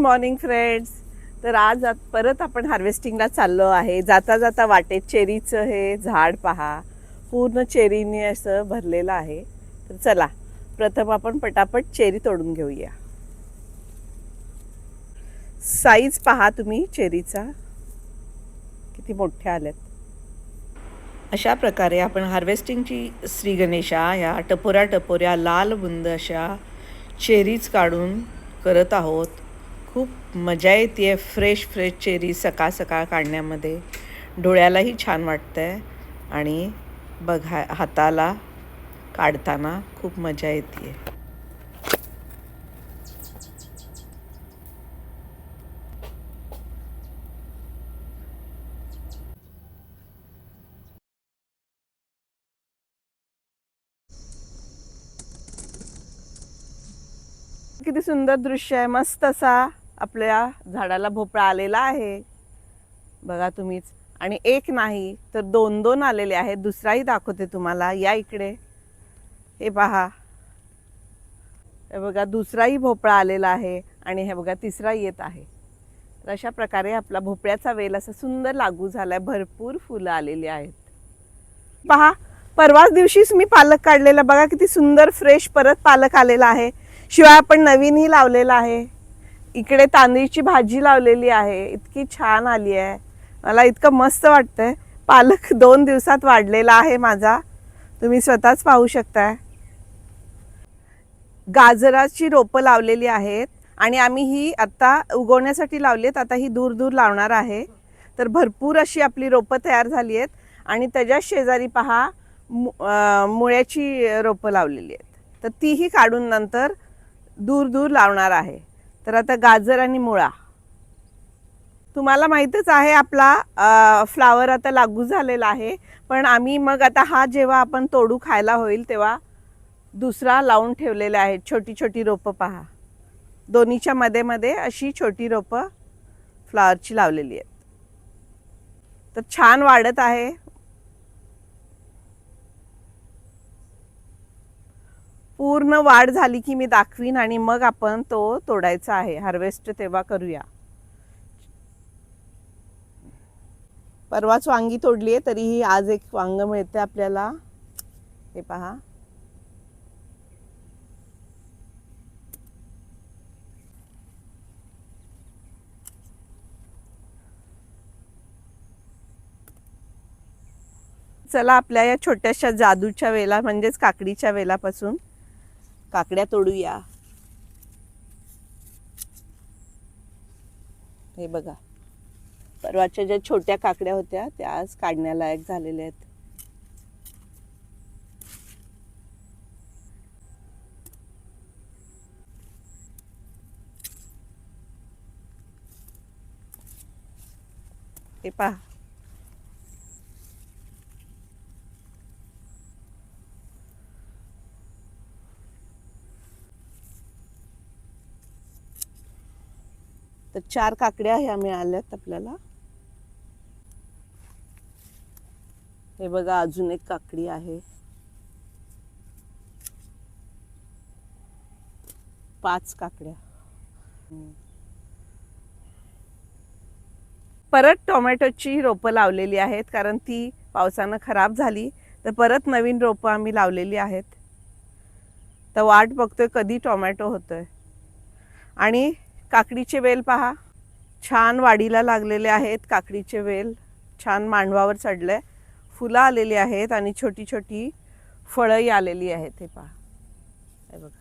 Morning friends. तर आज परत आपण हार्वेस्टिंगला चाललो आहे. जाता जाता वाटेत चेरीचं हे झाड पहा. पूर्ण चेरीने असं भरलेलं आहे. तर चला प्रथम आपण पटापट चेरी तोडून घेऊया. साईज पहा तुम्ही चेरीचा. किती मोठ्या आल्यात. अशा प्रकारे आपण हार्वेस्टिंगची श्री गणेशा या टपोऱ्या टपोऱ्या लाल बुंद अशा चेरीज काढून करत आहोत. खूप मजा येते फ्रेश फ्रेश चेरी सकाळ सकाळ काढण्यामध्ये. डोळ्यालाही छान वाटतं आहे आणि बघा हाताला काढताना खूप मजा येते किती सुंदर दृश्य आहे मस्त असा. आपल्या झाडाला भोपळा आलेला आहे. बघा तुम्हीच. आणि एक नाही तर दोन दोन आलेले आहेत. दुसराही दाखवते तुम्हाला. या इकडे. हे पहा. हे बघा दुसराही भोपळा आलेला आहे. आणि हे बघा तिसरा येत आहे. तर अशा प्रकारे आपला भोपळ्याचा वेल असा सुंदर लागू झाला आहे भरपूर फुलं आलेली आहेत. पहा परवाच दिवशीच मी पालक काढलेला. बघा किती सुंदर फ्रेश परत पालक आलेला आहे. शिवाय आपण नवीनही लावलेला आहे. इकडे तांदळीची भाजी लावलेली आहे. इतकी छान आली आहे. मला इतकं मस्त वाटतंय. पालक दोन दिवसात वाढलेला आहे माझा. तुम्ही स्वतःच पाहू शकताय. गाजराची रोपं लावलेली आहेत आणि आम्ही ही आत्ता उगवण्यासाठी लावली आहेत आता ही दूर दूर लावणार आहे. तर भरपूर अशी आपली रोपं तयार झाली आहेत. आणि त्याच्या शेजारी पहा मु मुळ्याची रोपं लावलेली आहेत. तर तीही काढून नंतर दूर दूर लावणार आहे. तर आता गाजर आणि मुळा. तुम्हाला माहीतच आहे आपला फ्लावर आता लागू झालेला आहे. पण आम्ही मग आता हा जेव्हा आपण तोडू खायला होईल तेव्हा दुसरा लावून ठेवलेला आहे छोटी छोटी रोपं पहा. दोन्हीच्या मध्ये मध्ये अशी छोटी रोपं फ्लावरची लावलेली आहेत. तर छान वाढत आहे. पूर्ण वाढ झाली की मी दाखवीन आणि मग आपण तो तोडायचा आहे. हार्वेस्ट तेव्हा करूया. परवाच वांगी तोडली आहे तरीही आज एक वांग मिळते आपल्याला. हे पहा. चला आपल्या या छोट्याशा जादूच्या वेला म्हणजेच काकडीच्या वेलापासून काकड्या तोडूया. हे बघा. परवाच्या ज्या छोट्या काकड्या होत्या त्या आज काढण्यालायक झालेल्या आहेत. हे पहा. तर चार काकड्या ह्या मिळाल्यात आपल्याला. हे बघा अजून एक काकडी आहे. पाच काकड्या. परत टोमॅटोची रोपं लावलेली आहेत कारण ती पावसानं खराब झाली. तर परत नवीन रोपं आम्ही लावलेली आहेत. तर वाट बघतोय कधी टोमॅटो होतोय. आणि काकडीचे वेल पहा. छान वाढीला लागलेले आहेत काकडीचे वेल. छान मांडवावर चढले फुलं आलेली आहेत आणि छोटी छोटी फळंही आलेली आहेत हे पहा. हे बघा.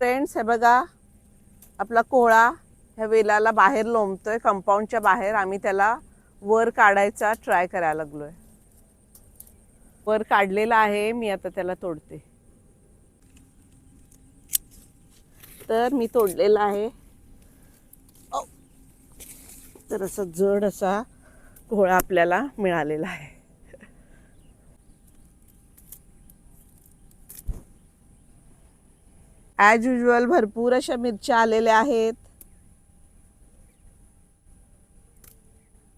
फ्रेंड्स हे बघा. आपला कोहळा ह्या वेलाला बाहेर लोंबतोय. कंपाऊंडच्या बाहेर आम्ही त्याला वर काढायचा ट्राय करायला लागलोय. वर काढलेला आहे. मी आता त्याला तोडते. तर मी तोडलेला आहे. तर असा जड असा घोळा आपल्याला मिळालेला आहे. ॲज युजल भरपूर अशा मिरच्या आलेल्या आहेत.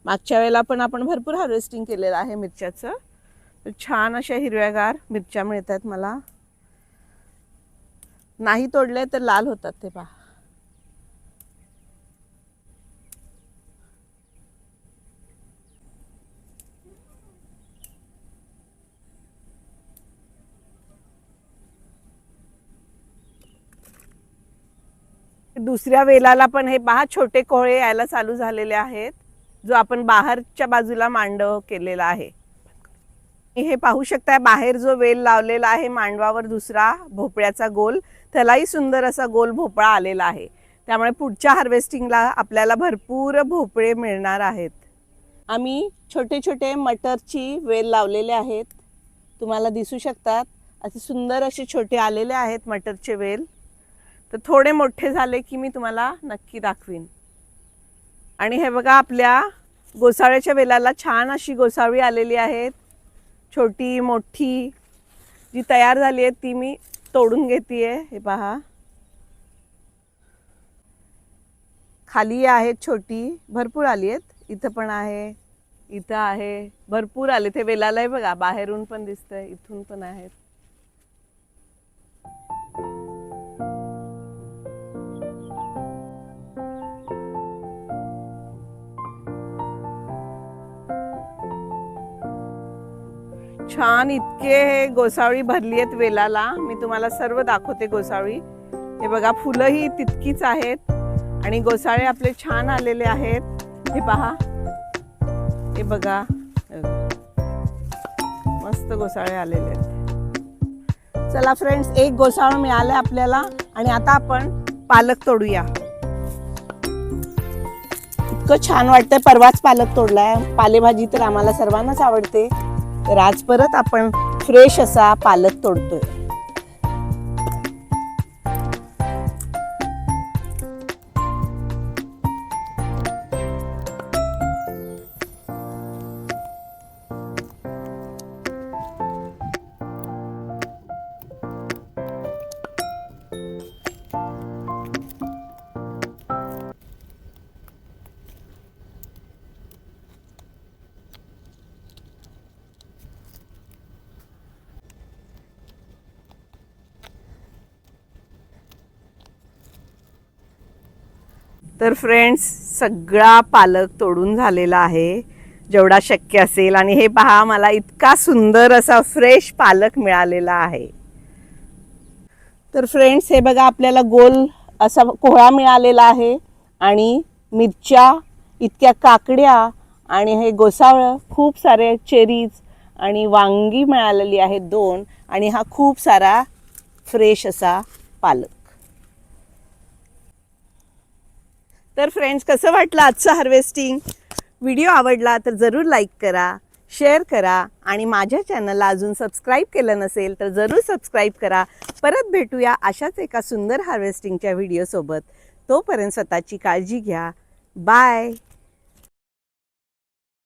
मागच्या वेळेला पण आपण भरपूर हार्वेस्टिंग केलेलं आहे मिरच्याचं. छान अशा हिरव्यागार मिरच्या मिळतात मला. नाही तोडले तर लाल होतात ते पहा. दुसऱ्या वेलाला पण हे पहा छोटे कोहळे यायला चालू झालेले आहेत. जो आपण बाहेरच्या बाजूला मांडव केलेला आहे. हे पाहू शकता बाहेर जो वेल लावलेला आहे मांडवावर दुसरा भोपळ्याचा गोल. त्यालाही सुंदर असा गोल भोपळा आलेला आहे. त्यामुळे पुढच्या हार्वेस्टिंगला आपल्याला भरपूर भोपळे मिळणार आहेत. आम्ही छोटे छोटे मटरची वेल लावलेले आहेत. तुम्हाला दिसू शकतात. असे सुंदर असे छोटे आलेले आहेत मटरचे वेल. तर थोडे मोठे झाले की मी तुम्हाला नक्की दाखवीन. आणि हे बघा आपल्या गोसाळ्याच्या वेलाला छान अशी गोसाळी आलेली आहेत. छोटी मोठी जी तयार झाली आहे ती मी तोडून घेतीये हे पहा. खाली आहेत छोटी भरपूर आली आहेत. इथं पण आहे इथं आहे. भरपूर आले ते वेलालाही बघा बाहेरून पण दिसतंय इथून पण आहेत. छान इतके हे गोसावळी भरली आहेत वेलाला. मी तुम्हाला सर्व दाखवते गोसावळी हे बघा फुलंही तितकीच आहेत. आणि गोसाळे आपले छान आलेले आहेत. हे पहा. हे बघा. मस्त गोसाळे आलेले आहेत. चला फ्रेंड्स एक गोसाळं मिळालं आपल्याला. आणि आता आपण पालक तोडूया. इतकं छान वाटतंय. परवाच पालक तोडलाय. पालेभाजी तर आम्हाला सर्वांनाच आवडते. तर आज परत आपण फ्रेश असा पालक तोडतोय. तर फ्रेंड्स सगळा पालक तोडून झालेला आहे. जेवढा शक्य असेल आणि हे पहा मला इतका सुंदर असा फ्रेश पालक मिळालेला आहे. तर फ्रेंड्स हे बघा आपल्याला गोल असा कोहळा मिळालेला आहे आणि मिरच्या इतक्या काकड्या आणि हे गोसावळं खूप सारे चेरीज आणि वांगी मिळालेली आहेत दोन आणि हा खूप सारा फ्रेश असा पालक. तर फ्रेंड्स कसं वाटलं आजचं हार्वेस्टिंग व्हिडिओ आवडला तर जरूर लाईक करा शेअर करा आणि माझ्या चॅनलला अजून सबस्क्राईब केलं नसेल तर जरूर सबस्क्राईब करा. परत भेटूया अशाच एका सुंदर हार्वेस्टिंगच्या व्हिडिओसोबत तोपर्यंत स्वतःची काळजी घ्या. बाय